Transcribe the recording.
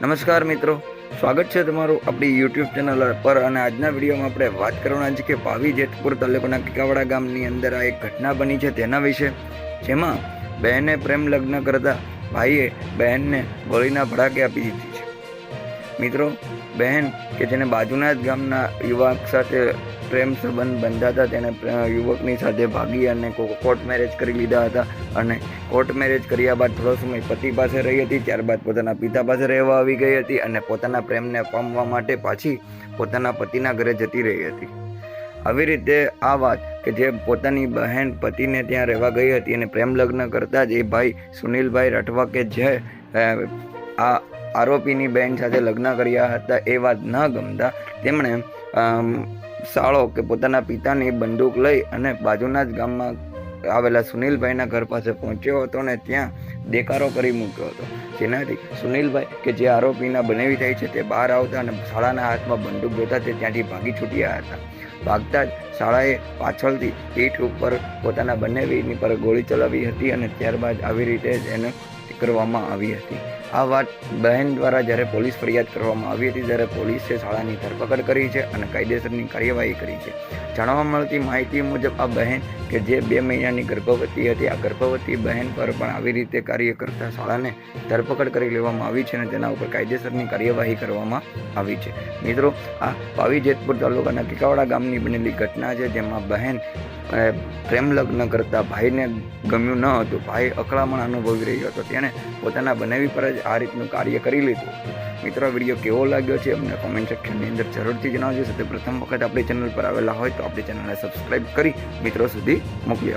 નમસ્કાર મિત્રો. સ્વાગત છે તમારું આપણી યુટ્યુબ ચેનલ પર અને આજના વિડીયોમાં આપણે વાત કરવાના છે કે ભાવી જેતપુર તાલુકાના કિકાવાડા ગામની અંદર આ એક ઘટના બની છે તેના વિશે. જેમાં બહેને પ્રેમ લગ્ન કરતા ભાઈએ બહેનને ગોળીના ભડાકે આપી દીધી છે. મિત્રો, બહેન કે જેને બાજુના જ ગામના યુવક સાથે પ્રેમ સંબંધ બંધાતા તેણે યુવકની સાથે ભાગી અને કોર્ટ મેરેજ કરી લીધા હતા. અને કોર્ટ મેરેજ કર્યા બાદ થોડો સમય પતિ પાસે રહી હતી, ત્યારબાદ પોતાના પિતા પાસે રહેવા આવી ગઈ હતી અને પોતાના પ્રેમને પામવા માટે પાછી પોતાના પતિના ઘરે જતી રહી હતી. આવી રીતે આ વાત કે જે પોતાની બહેન પતિને ત્યાં રહેવા ગઈ હતી અને પ્રેમ લગ્ન કરતા જ એ ભાઈ સુનિલભાઈ રાઠવા કે જે આ આરોપીની બહેન સાથે લગ્ન કર્યા હતા એ વાત ન ગમતા તેમણે સાળો કે પોતાના પિતાની બંદૂક લઈ અને બાજુના જ ગામમાં આવેલા સુનિલભાઈના ઘર પાસે પહોંચ્યો હતો ને ત્યાં દેકારો કરી મૂક્યો હતો. જેનાથી સુનિલભાઈ કે જે આરોપીના બનેવી થાય છે તે બહાર આવતા અને શાળાના હાથમાં બંદૂક જોતા તે ત્યાંથી ભાગી છૂટ્યા હતા. ભાગતા જ શાળાએ પાછળથી પીઠ ઉપર પોતાના બંનેવીની પર ગોળી ચલાવી હતી અને ત્યારબાદ આવી રીતે જ એને કરવામાં આવી હતી. આ વાત બહેન દ્વારા જ્યારે પોલીસ ફરિયાદ કરવામાં આવી હતી, ત્યારે પોલીસે શાળાની ધરપકડ કરી છે અને કાયદેસરની કાર્યવાહી કરી છે. જાણવા મળતી માહિતી મુજબ આ બહેન કે જે બે મહિનાની ગર્ભવતી હતી, આ ગર્ભવતી બહેન પર પણ આવી રીતે કાર્ય કરતા શાળાને ધરપકડ કરી લેવામાં આવી છે અને તેના ઉપર કાયદેસરની કાર્યવાહી કરવામાં આવી છે. મિત્રો, આ પાવી જેતપુર તાલુકાના ટીકાવાડા ગામની બનેલી ઘટના છે, જેમાં બહેન પ્રેમ લગ્ન કરતા ભાઈને ગમ્યું ન હતું. ભાઈ અકળામણ અનુભવી રહ્યો હતો. તેણે પોતાના બનાવી પર જ આ રીતનું કાર્ય કરી લીધું. મિત્રો વીડિયો કેવો લાગ્યો છે અમને કોમેન્ટ સેક્શનની અંદર જરૂરથી જણાવજો. સાથે પ્રથમ વખત આપણી ચેનલ પર આવેલા હોય તો આપણી ચેનલને સબસ્ક્રાઈબ કરી મિત્રો સુધી મોકલી